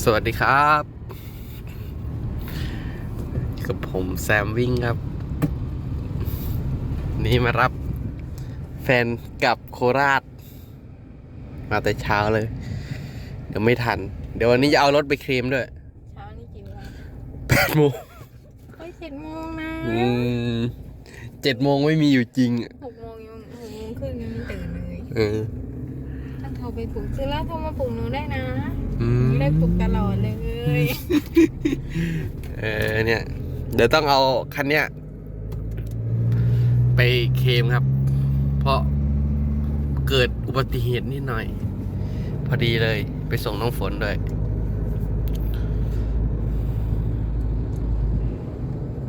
สวัสดีครับกับผมแซมวิ่งครับ นี่มารับแฟนกลับโคราช มาแต่เช้าเลย เดี๋ยวไม่ทัน เดี๋ยววันนี้จะเอารถไปเคลมด้วย เช้านี่กี่โมงแปดโมงเฮ้ยเจ็ดโมงนะอืมเจ็ดโมงไม่มีอยู่จริงหกโมงยังหกโมงครึ่งยังไม่ตื่นเลยเออถ้าโทร ไปปลุกซื้อแล้วโทรมาปลุกหนูได้นะอืหมนูได้ปลุกตลอดเลยเออเนี่ย เดี๋ยวต้องเอาคันเนี้ยไปเคลมครับ เพราะเกิดอุบัติเหตุนิดหน่อย พอดีเลยไปส่งน้องฝนด้วย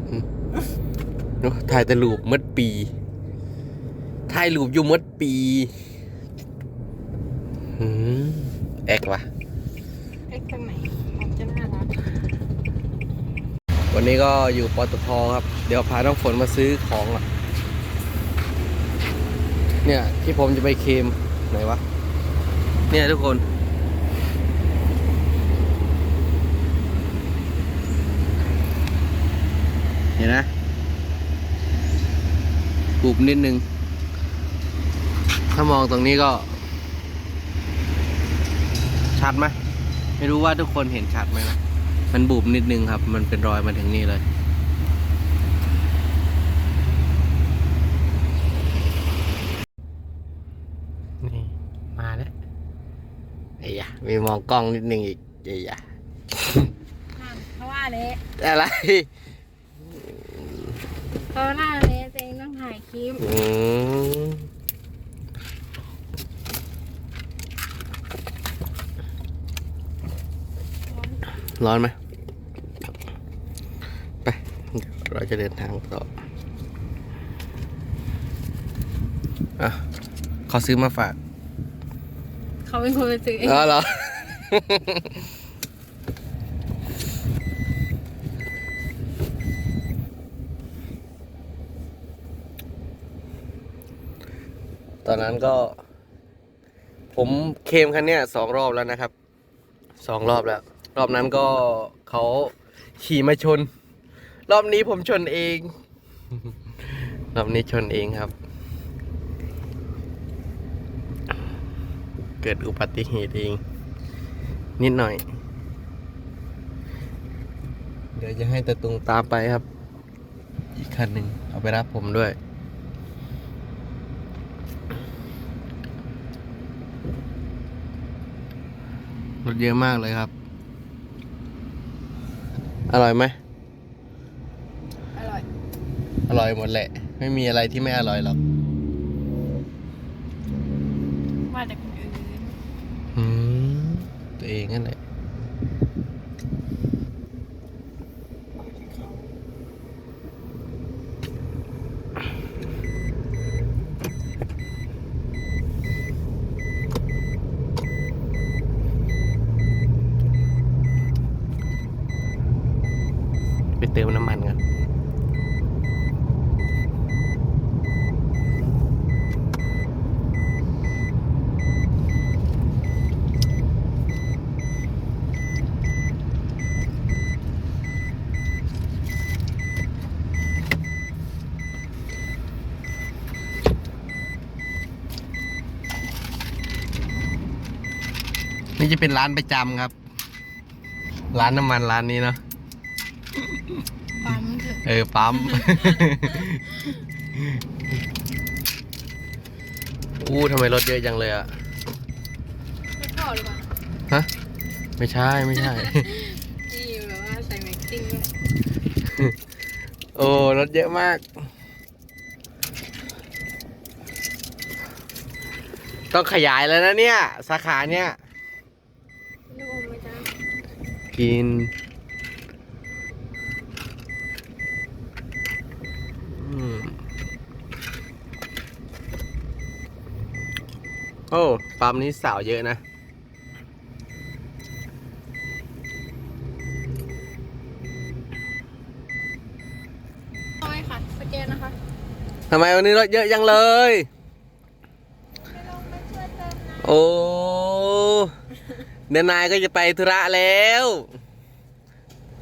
อืมโอ้ถ่ายแต่รูปหมดปี ถ่ายรูปอยู่หมดปี หืมแอกว่ะเอ็กซ์ตรงไหนผมจะน่ารักวันนี้ก็อยู่ปตทครับ เดี๋ยวพาน้องฝนมาซื้อของอะ เนี่ยที่ผมจะไปเคลมไหนวะ เนี่ยทุกคน เห็นนะบุบนิดนึง ถ้ามองตรงนี้ก็ ชัดไหมไม่รู้ว่าทุกคนเห็นชัดไหมนะมันบุบนิดนึงครับ มันเป็นรอยมาถึงนี่เลย นี่มาแล้วไอ้ยะมีมองกล้องนิดนึงอีกไอ้ยะเพราะว่าเละอะไรเพราะว่าเละตัวเองต้องถ่ายคลิป อืม ร้อนไหมไปเดี๋ยวเราจะเดินทางต่ออะเขาซื้อมาฝาก เขาเป็นคนไปซื้อเองอ๋อเหรอ ตอนนั้นก็ ผมเคลมคันเนี้ยสองรอบแล้วนะครับ สองรอบแล้ว รอบนั้นก็เขาขี่มาชน รอบนี้ผมชนเอง รอบนี้ชนเองครับ เกิดอุบัติเหตุเอง นิดหน่อย เดี๋ยวจะให้ตะตุงตามไปครับ อีกคันหนึ่งเอาไปรับผมด้วยรถเยอะมากเลยครับ อร่อยไหม อร่อย อร่อยหมดแหละ ไม่มีอะไรที่ไม่อร่อยหรอก มาจากคนอื่น อืม ตัวเองนั่นแหละ ไปเติมน้ำมันกัน นี่จะเป็นร้านประจำครับ ร้านน้ำมันร้านนี้เนาะปั๊มเถอะเออปั๊มอู้ทำไมรถเยอะจังเลยอะไม่พอหรือเปล่าฮะไม่ใช่ไม่ใช่ นี่แบบว่าใส่แม็กซิ่งด้วยโอ้รถเยอะมาก ต้องขยายแล้วนะเนี่ย สาขาเนี่ย ลูกอมไหมจ๊ะ กินอืมโอ้ปั๊มนี้สาวเยอะนะน้อยค่ะ สแกนนะคะ ทำไมวันนี้รถเยอะจังเลยไม่ลงมาช่วยเติมนะโอ้ เดี๋ยวนายก็จะไปธุระแล้ว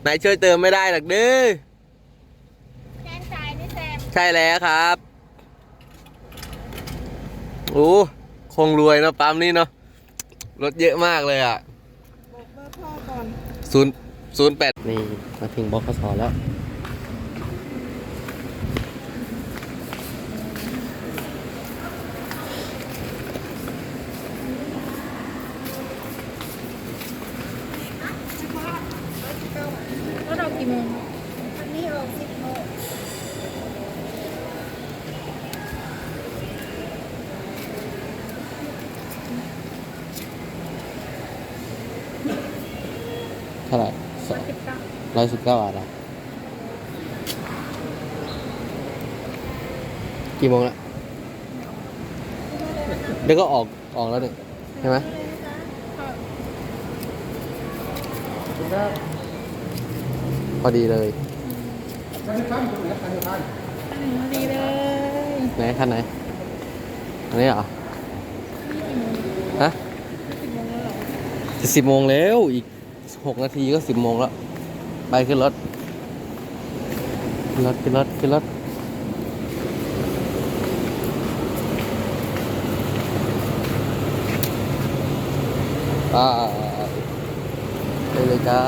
นายช่วยเติมไม่ได้หรอกเด้อแกนจ่ายนี่แซมใช่แล้วครับโอ้คงรวยเนอะปั๊มนี้เนาะรถเยอะมากเลยอะบอกเบอร์พ่อก่อนศูนย์ศูนย์แปดนี่มาถึงบกสแล้ว แล้วเรากี่โมงวันนี้ออกสิบโมงเท่าไหร่สิบเก้าร้อยสิบเก้าบาทอะกี่โมงละเดี๋ยวก็ออกออกแล้วนี่ใช่ไหมพอดีเล ยอันหนึ่งพอดีเลยไหนคันไหน อันนี้เหรอ ฮะสิบโมงแล้วเหรอสิบโมงแล้ว อีกหกนาทีก็สิบโมงแล้ว ไปขึ้นรถ ขึ้นรถ ขึ้นรถ ขึ้นรถอ่าไปเลยจ้า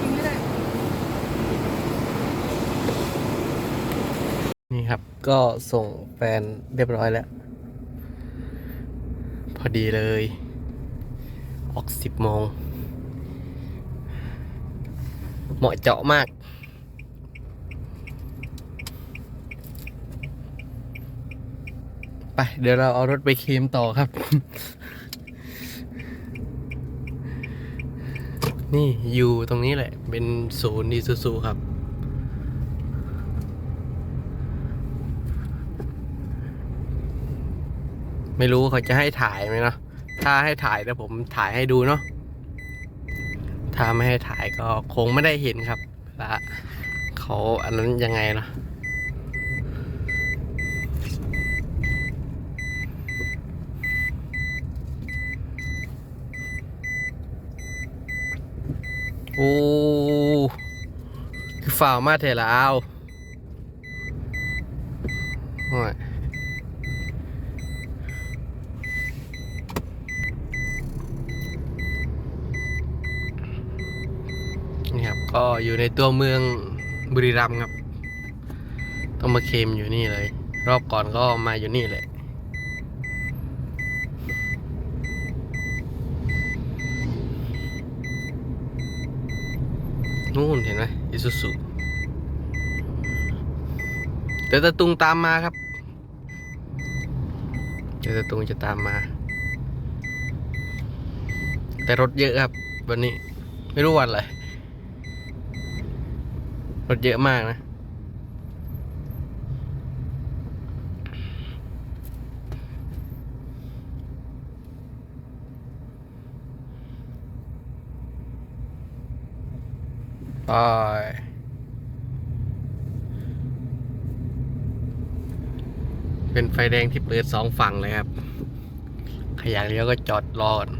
จริงไม่ได้ นี่ครับ ก็ส่งแฟนเรียบร้อยแล้ว พอดีเลย ออกสิบโมง เหมาะเจาะมาก ไป เดี๋ยวเราเอารถไปเคลมต่อครับ นี่อยู่ตรงนี้แหละ เป็นศูนย์อีซูซูครับ ไม่รู้เขาจะให้ถ่ายไหมเนาะถ้าให้ถ่ายเดี๋ยวผมถ่ายให้ดูเนาะถ้าไม่ให้ถ่ายก็คงไม่ได้เห็นครับว่าเขาอันนั้นยังไงเนาะโอ้คือฝ่าวมาเทลาวโอ้ย นี่ครับ ก็อยู่ในตัวเมืองบุรีรัมย์ครับ ต้องมาเคมอยู่นี่เลย รอบก่อนก็มาอยู่นี่แหละนู่นเห็นไหมอิซูซุเดี๋ยวตะตุงตามมาครับเดี๋ยวตะตุงจะตามมา แต่รถเยอะครับ วันนี้ไม่รู้วันอะไร รถเยอะมากนะ ไปเป็นไฟแดงที่เปิดสองฝั่งเลยครับ ขยักเลี้ยวก็จอดรอก่อน